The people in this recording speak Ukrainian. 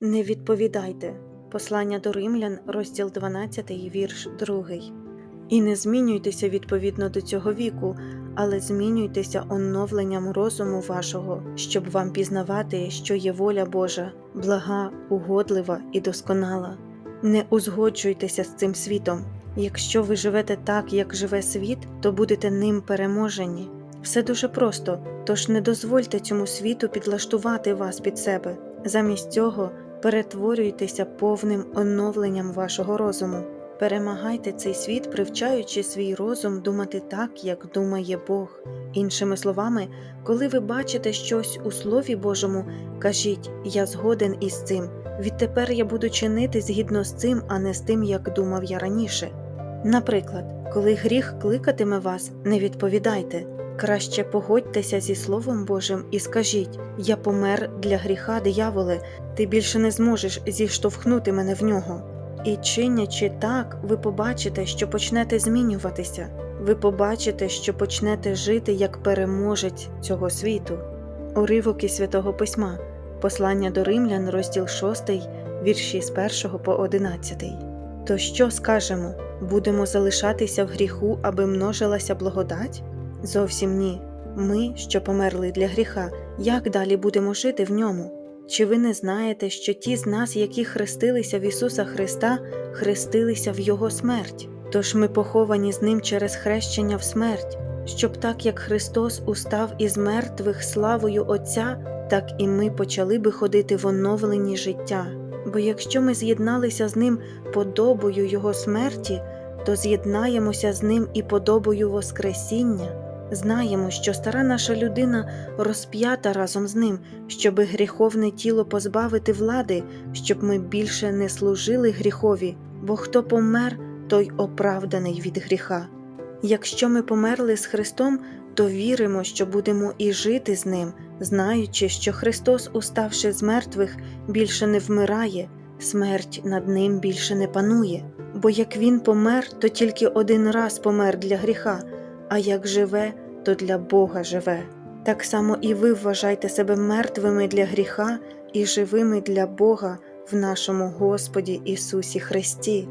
Не відповідайте. Послання до римлян, розділ 12, вірш 2. І не змінюйтеся відповідно до цього віку, але змінюйтеся оновленням розуму вашого, щоб вам пізнавати, що є воля Божа, блага, угодлива і досконала. Не узгоджуйтеся з цим світом. Якщо ви живете так, як живе світ, то будете ним переможені. Все дуже просто, тож не дозвольте цьому світу підлаштувати вас під себе. Замість цього перетворюйтеся повним оновленням вашого розуму. Перемагайте цей світ, привчаючи свій розум думати так, як думає Бог. Іншими словами, коли ви бачите щось у Слові Божому, кажіть Я згоден із цим. Відтепер я буду чинити згідно з цим, а не з тим, як думав я раніше. Наприклад, коли гріх кликатиме вас, не відповідайте. Краще погодьтеся зі Словом Божим і скажіть Я помер для гріха, дияволе, ти більше не зможеш зіштовхнути мене в нього. І чинячи так, ви побачите, що почнете змінюватися. Ви побачите, що почнете жити як переможець цього світу. Уривок із святого письма, послання до римлян, розділ 6, вірші з 1 по 11. То що скажемо? Будемо залишатися в гріху, аби множилася благодать? Зовсім ні. Ми, що померли для гріха, як далі будемо жити в ньому? Чи ви не знаєте, що ті з нас, які хрестилися в Ісуса Христа, хрестилися в Його смерть? Тож ми поховані з Ним через хрещення в смерть, щоб так як Христос устав із мертвих славою Отця, так і ми почали би ходити в оновленні життя. Бо якщо ми з'єдналися з Ним подобою Його смерті, то з'єднаємося з Ним і подобою Воскресіння. Знаємо, що стара наша людина розп'ята разом з ним, щоби гріховне тіло позбавити влади, щоб ми більше не служили гріхові, бо хто помер, той оправданий від гріха. Якщо ми померли з Христом, то віримо, що будемо і жити з Ним, знаючи, що Христос, уставши з мертвих, більше не вмирає, смерть над ним більше не панує. Бо як Він помер, то тільки один раз помер для гріха, а як живе, то для Бога живе. Так само і ви вважайте себе мертвими для гріха і живими для Бога в нашому Господі Ісусі Христі.